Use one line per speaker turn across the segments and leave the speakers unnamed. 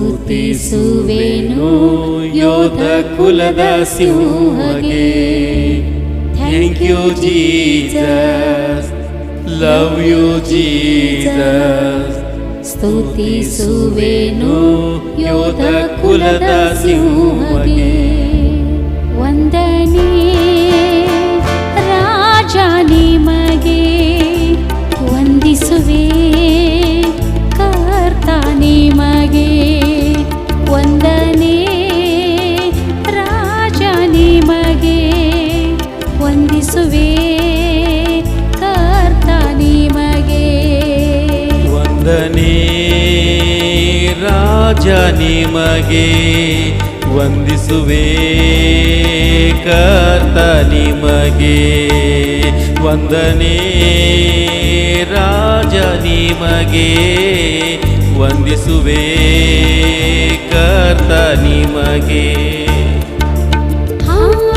ಸ್ತುತಿಸುವೆನು
ಯೋಧ ಕುಲದ ಸಿಂಹಗೆ
thank
you Jesus love you Jesus ಸ್ತುತಿಸುವೆನು ಯೋಧ ಕುಲದ ಸಿಂಹಗೆ
ರಾಜ ನಿಮಗೆ ವಂದಿಸುವೆ ಕರ್ತ ನಿಮಗೆ ವಂದನೆ ರಾಜ ನಿಮಗೆ ವಂದಿಸುವೆ ಕರ್ತ ನಿಮಗೆ Hallelujah.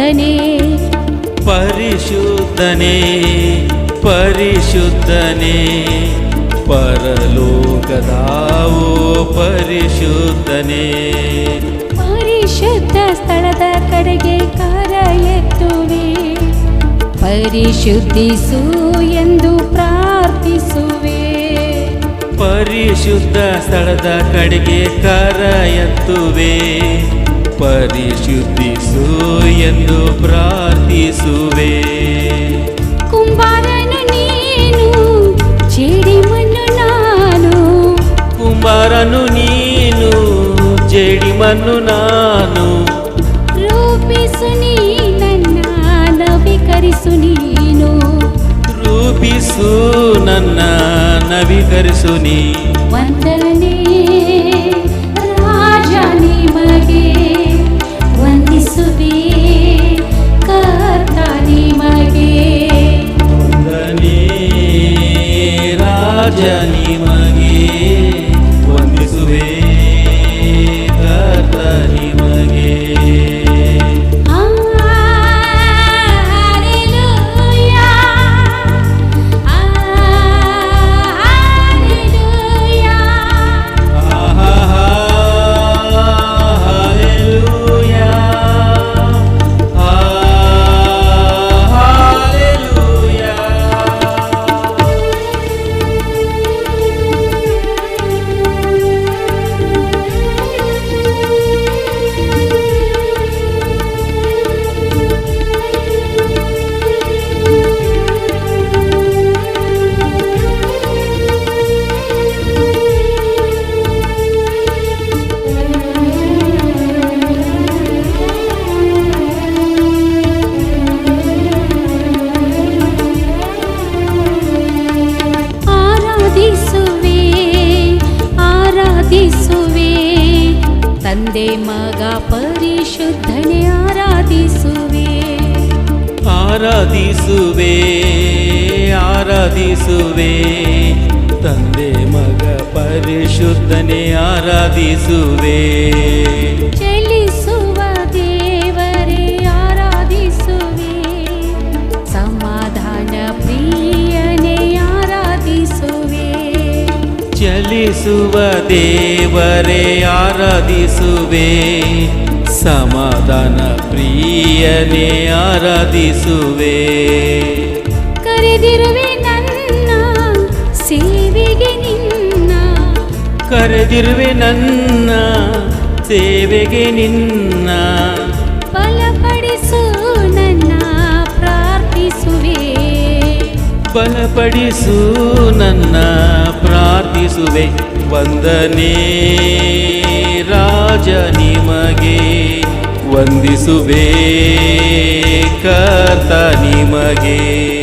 ಪರಿಶುದ್ಧನೇ. ಪರಿಶುದ್ಧನೇ ಪರಿಶುದ್ಧನೇ.
ಪರಲೋಕದ ಓ ಪರಿಶುದ್ಧನೇ.
ಪರಿಶುದ್ಧ ಸ್ಥಳದ ಕಡೆಗೆ ಕರ ಎತ್ತುವೆ ಪರಿಶುದ್ಧಿಸು ಎಂದು ಪ್ರಾರ್ಥಿಸುವೆ.
ಪರಿಶುದ್ಧ ಸ್ಥಳದ ಕಡೆಗೆ ಕರ ಎತ್ತುವೆ ಪರಿಶುದ್ಧಿಸು ಎಂದು ಪ್ರಾರ್ಥಿಸುವೆ
ಕುಂಬಾರನು ನೀನು ಜೇಡಿಮಣ್ಣು ನಾನು
ಕುಂಬಾರನು ನೀನು ಜೇಡಿಮಣ್ಣು ನಾನು
ರೂಪಿಸು ನೀ ನನ್ನ ನವೀಕರಿಸು ನೀನು
ರೂಪಿಸು ನನ್ನ ನವೀಕರಿಸು ನೀ
ಆರಾಧಿಸುವೆ ಆರಾಧಿಸುವೆ. ತಂದೆ ಮಗ ಪರಿಶುದ್ಧನೆ ಆರಾಧಿಸುವೆ. ಚಲಿಸುವ ದೇವರೇ ಆರಾಧಿಸುವೆ. ಸಮಾಧಾನ ಪ್ರಿಯನೇ ಆರಾಧಿಸುವೆ.
ಚಲಿಸುವ ದೇವರೇ ಆರಾಧಿಸುವೆ. ಸಮಾಧಾನ ಪ್ರಿಯನೇ ಆರಾಧಿಸುವೆ.
ಕರೆದಿರುವೆ ನನ್ನ ಸೇವೆಗೆ ನಿನ್ನ.
ಕರೆದಿರುವೆ ನನ್ನ ಸೇವೆಗೆ ನಿನ್ನ.
ಬಲಪಡಿಸು ನನ್ನ ಪ್ರಾರ್ಥಿಸುವೆ.
ಬಲಪಡಿಸು ನನ್ನ ಪ್ರಾರ್ಥಿಸುವೆ. ವಂದನೆ. ರಾಜ ನಿಮಗೆ ವಂದಿಸುವೆ. ಕರ್ತ ನಿಮಗೆ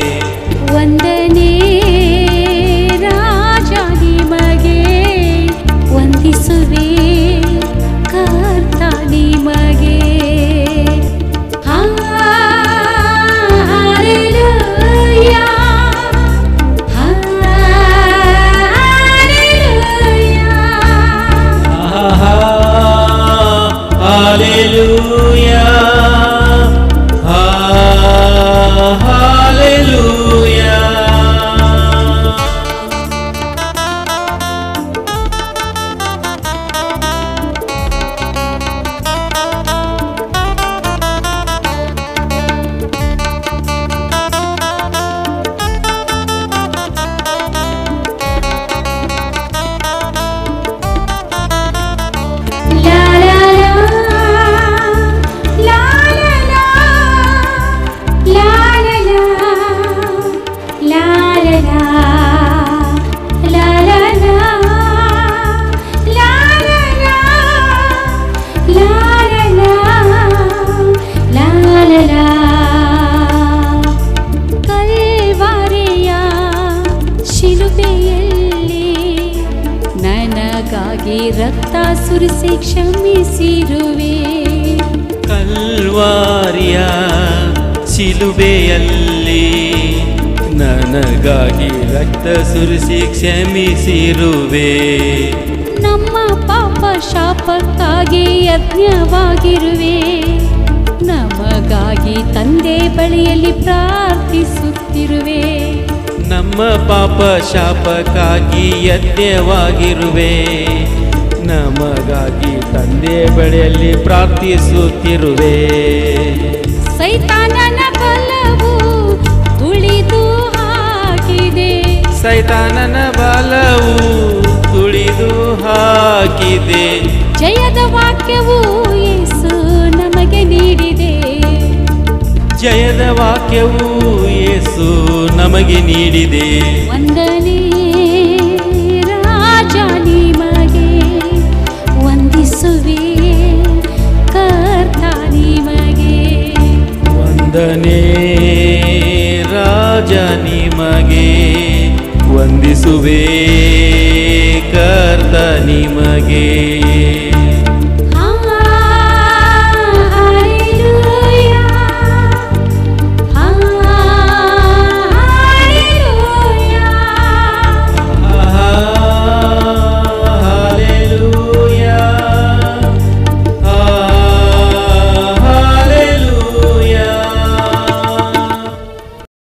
ರಕ್ತ ಸುರಿಸಿ ಕ್ಷಮಿಸಿರುವೆ.
ಕಲ್ವಾರಿಯ ಶಿಲುಬೆಯಲ್ಲಿ ನನಗಾಗಿ ರಕ್ತ ಸುರಿಸಿ ಕ್ಷಮಿಸಿರುವೆ.
ನಮ್ಮ ಪಾಪ ಶಾಪಕ್ಕಾಗಿ ಯಜ್ಞವಾಗಿರುವೆ. ನಮಗಾಗಿ ತಂದೆ ಬಳಿಯಲ್ಲಿ ಪ್ರಾರ್ಥಿಸುತ್ತಿರುವೆ.
ನಮ್ಮ ಪಾಪ ಶಾಪಕ್ಕಾಗಿ ಯಜ್ಞವಾಗಿರುವೆ. ತಂದೆ ಬಳಿಯಲ್ಲಿ ಪ್ರಾರ್ಥಿಸುತ್ತಿರುವೆ.
ಸೈತಾನನ ಬಲವು ತುಳಿದು ಹಾಕಿದೆ.
ಸೈತಾನನ ಬಲವು ತುಳಿದು ಹಾಕಿದೆ.
ಜಯದ ವಾಕ್ಯವು ಯೇಸು ನಮಗೆ ನೀಡಿದೆ.
ಜಯದ ವಾಕ್ಯವು ಯೇಸು ನಮಗೆ ನೀಡಿದೆ.
ವಂದನೆ
ವಂದನೆ ರಾಜ ನಿಮಗೆ. ವಂದಿಸುವೆ ಕರ್ತ ನಿಮಗೆ.